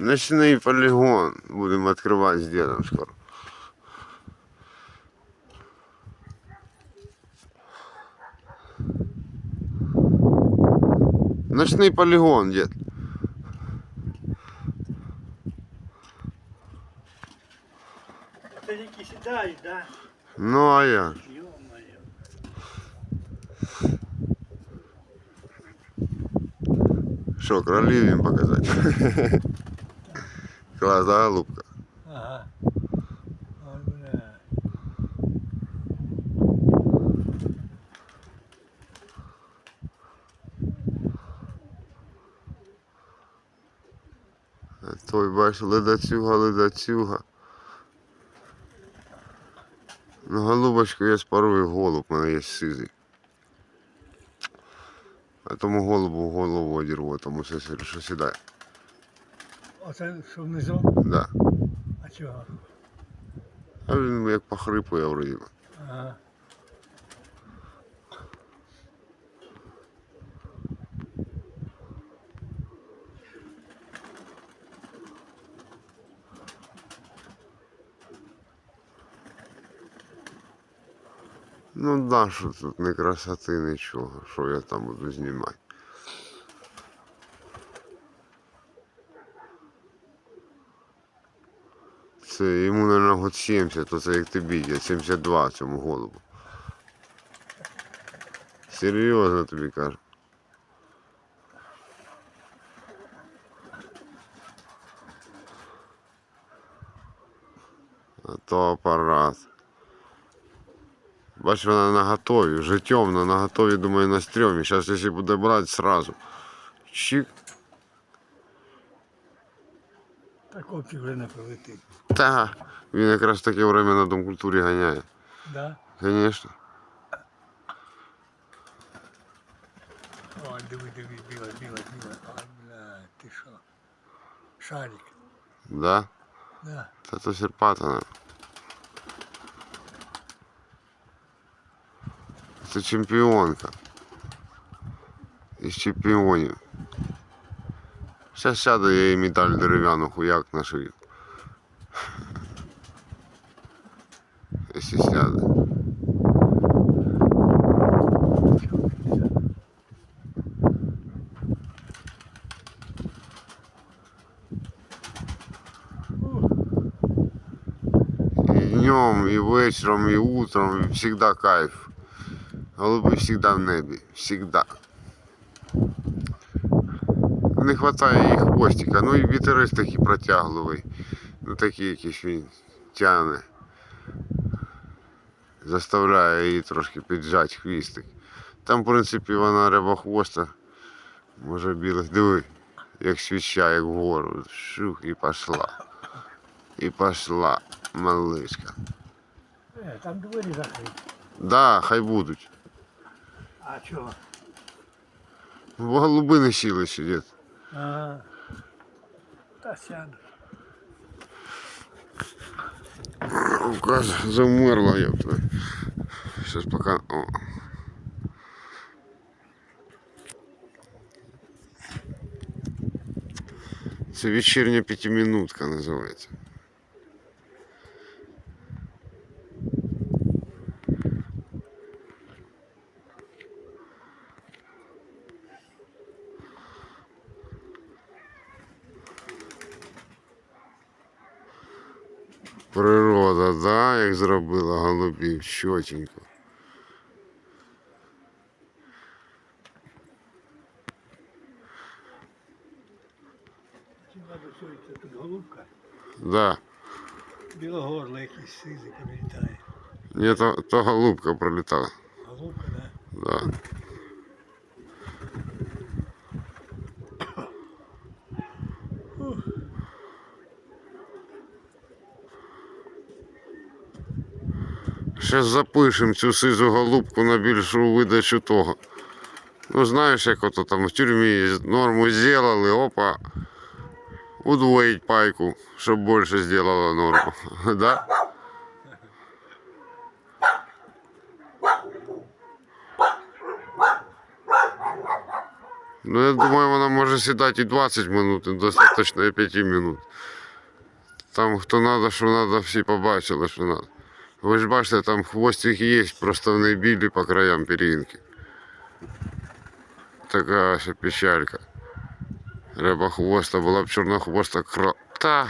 Ночний полігон. Будемо відкривати з дідом скоро. Ночний полігон, дід. Це які сідають, да? Ну а я. Йо-моє. Що, кролів їм показати? Клас, да, голубка? Ага. Ой, бля. А Той бачиш, ледацюга, ледацюга. Ну, голубочку я спарую голуб, у мене є сизий. А тому голубу голову одірву, тому що, що сідає. Оце що внизу? Да. А чого? А він як похрипує вроді. би. Ага. Ну да, що тут не красоти, нічого, що я там буду знімати. Це йому, мабуть, год 70, то це як тобі, дід, 72 цьому голубу. Серйозно тобі кажу. А то апарат. Бач, вона на готові, вже темно, на готові, думаю, на стрьомі. Зараз, якщо буде брати, сразу. Чик. Так хлопці вже не прилетить. Та, він якраз таке время на домкультурі ганяє. Да? Звісно. Ой, диви, диви, біла, біла, біла. Ой, бля, ти що? Шарик. Да? Да. Та то серпатана. Це чемпіонка. Із чемпіонів. Зараз сяду, я їй медаль дерев'яну хуяк на шию. Якщо сяде. Днем, и вечером, и утром, и всегда кайф. Голуби всегда в небі, всегда. Не вистачає їй хвостика, ну і вітерець такий протягливий. Ну такий якийсь він тягне. Заставляє її трошки піджати хвістик. Там, в принципі, вона рябохвоста. Може білих. Диви, як свіча, як вгору. Шух і пішла. І пішла малишка. Е, там двері закриті. Да, хай будуть. А чого? Бо голуби не сіли сидять. А, Тасян. Рука замерла, ёпта. Сейчас пока... О. Это вечерняя пятиминутка называется. Природа, да, як зробила голубів, чотенько. Чим тут голубка? Да. Білогорло якийсь сизий прилітає. Ні, то, то голубка пролітала. Голубка, да? Да. Зараз запишемо цю сизу голубку на більшу видачу того. Ну, знаєш, як ото там в тюрмі норму зробили, опа, удвоїть пайку, щоб більше зробила норму. Да? Ну, я думаю, вона може сідати і 20 минут, і достатньо і 5 минут. Там хто треба, що треба, всі побачили, що треба. Ви ж бачите, там хвостик є, просто вони білі по краям пірінки. Така ще печалька. Ряба хвоста, була б чорнохвоста кра... Та.